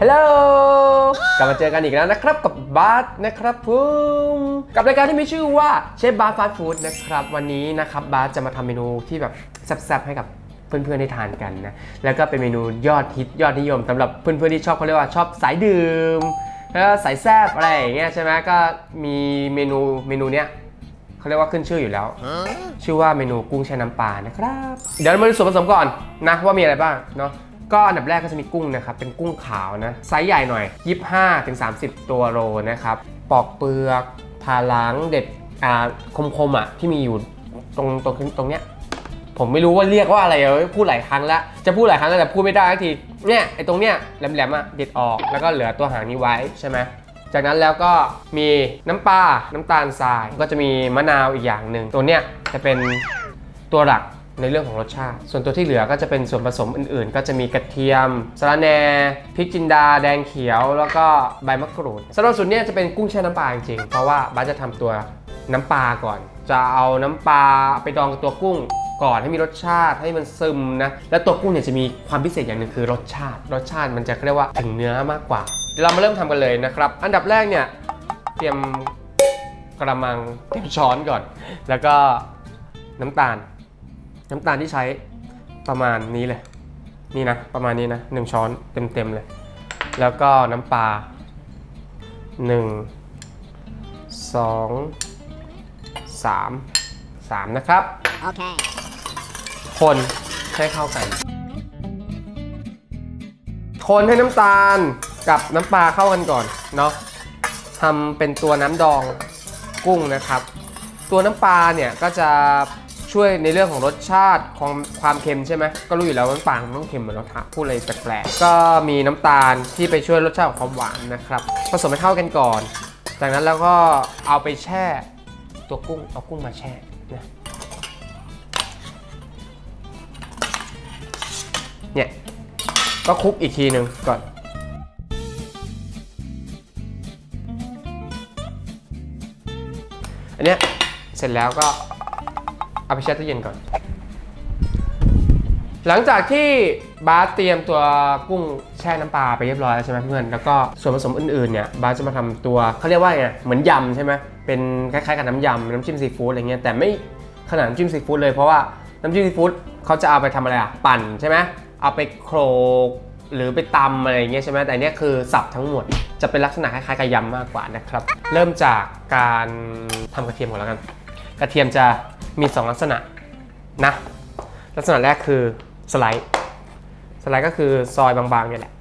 ฮัลโหล กลับมาเจอกันอีกแล้วนะครับกับบาสนะครับผมกับรายการที่มีชื่อว่าเชฟบาสฟาสต์ฟู้ดนะครับ วันนี้นะครับบาสจะมาทำเมนูที่แบบแซ่บๆให้กับเพื่อนๆได้ทานกันนะ แล้วก็เป็นเมนูยอดฮิตยอดนิยมสำหรับเพื่อนๆที่ชอบเขาเรียกว่าชอบสายดื่มแล้วก็สายแซ่บอะไรอย่างเงี้ยใช่ไหมก็มีเมนูเมนูเนี้ยเขาเรียกว่าขึ้นชื่ออยู่แล้ว ชื่อว่าเมนูกุ้งแช่น้ำปลานะครับ เดี๋ยวเรามาดูส่วนผสมก่อนนะว่ามีอะไรบ้างเนาะ ก็อันดับแรกก็จะมีกุ้งนะครับ เป็นกุ้งขาวนะ ไซส์ใหญ่หน่อย 25ถึง30 ตัวโลนะครับ ปอกเปลือกผ่าล้างเด็ดอ่าคมๆอะที่มีอยู่ตรงตรงตรงเนี้ยผมไม่รู้ว่าเรียกว่าอะไรเอ้ยพูดหลายครั้งแล้ว จะพูดหลายครั้งแล้วแต่พูดไม่ได้สักทีเนี่ยไอ้ตรงเนี้ยแหลมๆอะเด็ดออกแล้วก็เหลือตัวหางนี้ไว้ใช่ไหมจากนั้นแล้วก็มีน้ำปลาน้ำตาลทรายก็จะมีมะนาวอีกอย่างหนึ่งตัวเนี้ยจะเป็นตัวหลัก ในเรื่องของรสชาติ ส่วนตัวที่เหลือก็จะเป็นส่วนผสมอื่นๆ ก็จะมีกระเทียมสะระแหน่พริกจินดา แดงเขียว แล้วก็ใบมะกรูดสำหรับส่วนเนี้ยจะเป็นกุ้งแช่น้ำปลาจริงๆ เพราะว่าบ้าสจะทำตัวน้ำปลาก่อน จะเอาน้ำปลาไปดองกับตัวกุ้งก่อนให้มีรสชาติให้มันซึมนะ แล้วตัวกุ้งเนี่ยจะมีความพิเศษอย่างหนึ่งคือรสชาติ รสชาติมันจะเรียกว่าถึงเนื้อมากกว่าเดี๋ยวเรามาเริ่มทำกันเลยนะครับ อันดับแรกเนี่ยเตรียมกระมังเตรียมช้อนก่อน แล้วก็น้ำตาล น้ำตาลที่ใช้ประมาณนี้เลย นี่นะ ประมาณนี้นะหนึ่งช้อนเต็มๆเลย แล้วก็น้ำปลาหนึ่งสองสามสามนะครับ Okay. คนให้เข้ากัน คนให้น้ำตาลกับน้ำปลาเข้ากันก่อนเนาะทำเป็นตัวน้ำดองกุ้งนะครับ ตัวน้ำปลาเนี่ยก็จะ ช่วยในเรื่องของรสชาติของความเค็มใช่ไหมก็รู้อยู่แล้วว่าน้ำปลามันต้องเค็มเหมือนเราทะพูดอะไรแปลกๆก็มีน้ำตาลที่ไปช่วยรสชาติของความหวานนะครับผสมให้เข้ากันก่อน จากนั้นแล้วก็เอาไปแช่ตัวกุ้งเอากุ้งมาแช่นะเนี่ยก็คลุกอีกทีหนึ่งก่อนอันเนี้ยเสร็จแล้วก็ เอาไปแช่ตู้เย็นก่อน หลังจากที่บาสเตรียมตัวกุ้งแช่น้ำปลาไปเรียบร้อยแล้วใช่ไหมเพื่อนแล้วก็ส่วนผสมอื่นๆเนี่ยบาสจะมาทำตัวเขาเรียกว่าไงเหมือนยำใช่ไหมเป็นคล้ายๆกับน้ำยำน้ำจิ้มซีฟู้ดอะไรเงี้ยแต่ไม่ขนาดจิ้มซีฟู้ดเลยเพราะว่าน้ำจิ้มซีฟู้ดเขาจะเอาไปทำอะไรอะปั่นใช่ไหมเอาไปโคลกหรือไปตำอะไรอย่างเงี้ยใช่ไหมแต่อันเนี้ยคือสับทั้งหมดจะเป็นลักษณะคล้ายๆกับยำมากกว่านะครับ เริ่มจากการทำกระเทียมก่อนแล้วกัน กระเทียมจะ มี 2 ลักษณะนะลักษณะแรกคือสไลด์ สไลด์ก็คือซอยบางๆเนี่ยแหละ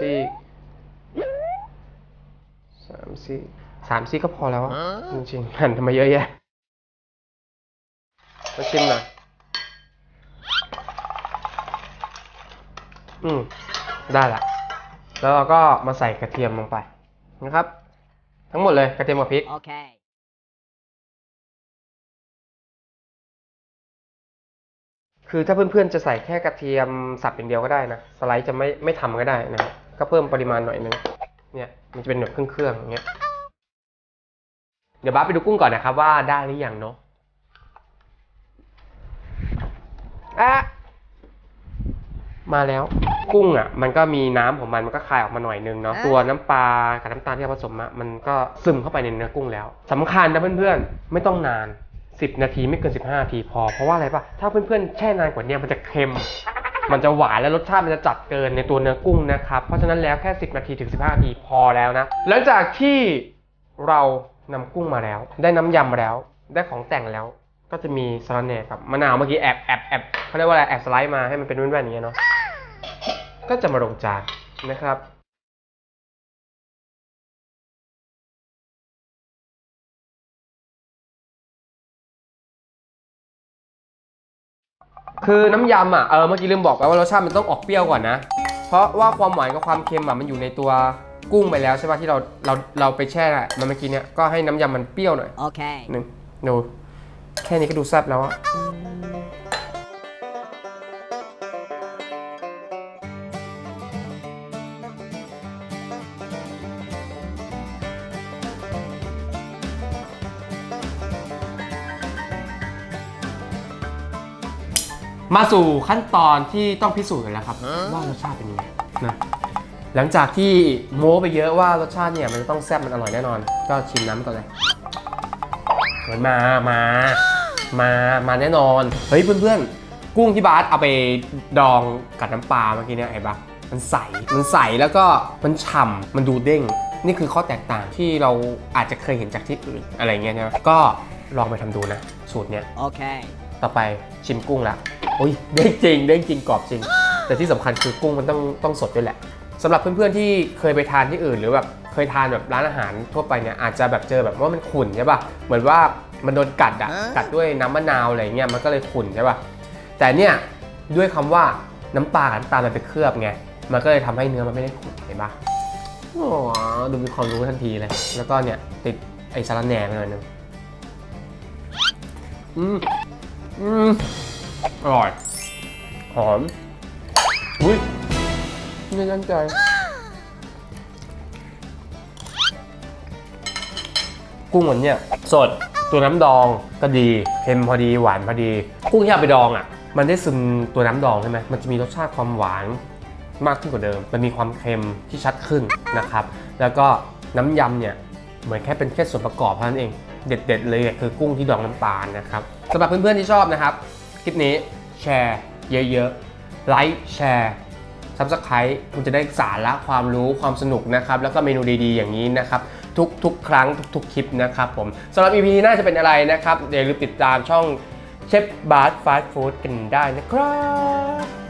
สี่สามสี่สามสี่ก็พอแล้วอะจริงๆหั่นทำไมเยอะแยะมาชิมหน่อยอืมได้ละ แล้วเราก็มาใส่กระเทียมลงไปนะครับ ทั้งหมดเลยกระเทียมกับพริก Okay. คื อถ้าเพื่อนๆจะใส่แค่กระเทียมสับอย่างเดียวก็ได้นะ สไลด์จะไม่ไม่ทำก็ได้นะครับก็เพิ่มปริมาณหน่อยนึง เนี่ย มันจะเป็นแบบเครื่องๆอย่างเงี้ย เดี๋ยวบ้าสไปดูกุ้งก่อนนะครับว่าได้หรือยังเนาะอะมาแล้วกุ้งอะ มันก็มีน้ำของมันมันก็คายออกมาหน่อยนึงเนาะตัวน้ำปลากับน้ำตาลที่เราผสมอะมันก็ซึมเข้าไปในเนื้อกุ้งแล้วสำคัญนะเพื่อนๆ ไม่ต้องนาน 10 นาทีไม่เกิน 15 นาทีพอ เพราะว่าอะไรปะถ้าเพื่อนๆแช่นานกว่านี้มันจะเค็ม มันจะหวานและรสชาติมันจะจัดเกินในตัวเนื้อกุ้งนะครับ เพราะฉะนั้นแล้วแค่ 10 นาทีถึง 15 นาทีพอแล้วนะ หลังจากที่เรานำกุ้งมาแล้ว ได้น้ำยำมาแล้ว ได้ของแต่งแล้ว ก็จะมีสาระแหน่กับมะนาวเมื่อกี้แอบแอบแอบเขาเรียกว่าอะไรแอบสไลด์มาให้มันเป็นแว่นๆอย่างเงี้ยเนาะ ก็จะมาลงจานนะครับ คือน้ำยำอะเออเมื่อกี้ลืมบอกไปว่ารสชาติมันต้องออกเปรี้ยวก่อนนะ เพราะว่าความหวานกับความเค็มอะมันอยู่ในตัวกุ้งไปแล้วใช่ป่ะที่เราเราเราไปแช่อะมันเมื่อกี้เนี้ยก็ให้น้ำยำมันเปรี้ยวหน่อย Okay. หนึ่งดูแค่นี้ก็ดูแซ่บแล้วอะ มาสู่ขั้นตอนที่ต้องพิสูจน์กันแล้วครับ ว่ารสชาติเป็นยังไงนะหลังจากที่โม้ไปเยอะว่ารสชาติเนี่ยมันจะต้องแซ่บมันอร่อยแน่นอน ก็ชิมน้ำก่อนเลยเฮ้ยมามามามาแน่นอน เฮ้ยเพื่อนๆ กุ้งที่บาสเอาไปดองกับน้ำปลาเมื่อกี้เนี่ยเห็นปะมันใสมันใสแล้วก็มันฉ่ำมันดูเด้ง นี่คือข้อแตกต่างที่เราอาจจะเคยเห็นจากที่อื่นอะไรเงี้ยนะก็ลองไปทำดูนะ สูตรเนี้ย Okay. ต่อไปชิมกุ้งละโอ้ยเด้งจริงเด้งจริงกรอบจริง แต่ที่สำคัญคือกุ้งมันต้องต้องสดด้วยแหละสำหรับเพื่อนๆที่เคยไปทานที่อื่น หรือแบบเคยทานแบบร้านอาหารทั่วไปเนี่ยอาจจะแบบเจอแบบว่ามันขุ่นใช่ป่ะเหมือนว่ามันโดนกัดอะกัดด้วยน้ำมะนาวอะไรเงี้ยมันก็เลยขุ่นใช่ป่ะแต่เนี่ยด้วยคำว่าน้ำปลากับน้ำตาลมันไปเคลือบไงมันก็เลยทำให้เนื้อมันไม่ได้ขุ่นเห็นปะโอ้โหดูมีความรู้ทันทีเลย แล้วก็เนี่ยติดไอ้สาระแหน่ไปหน่อยนึงอืมอืม อร่อย หอม อุ้ยไม่ตั้งใจ กุ้งเหมือนเนี่ยสด ตัวน้ำดองก็ดีเค็มพอดีหวานพอดี กุ้งที่เอาไปดองอะ มันได้ซึมตัวน้ำดองใช่ไหมมันจะมีรสชาติความหวานมากขึ้นกว่าเดิม มันมีความเค็มที่ชัดขึ้นนะครับ แล้วก็น้ำยำเนี่ยเหมือนแค่เป็นแค่ส่วนประกอบเท่านั้นเอง เด็ด ๆ เลยอะคือกุ้งที่ดองน้ำตาลนะครับสำหรับเพื่อนๆที่ชอบนะครับ คลิปนี้แชร์เยอะๆ ไลค์แชร์ซับสไครต์คุณจะได้สาระความรู้ความสนุกนะครับ แล้วก็เมนูดีๆอย่างนี้นะครับ ทุกๆครั้งทุกๆคลิปนะครับผมสำหรับ EP นี้น่าจะเป็นอะไรนะครับอย่าลืมติดตามช่องเชฟบาร์ฟาสต์ฟู้ดกันได้นะครับ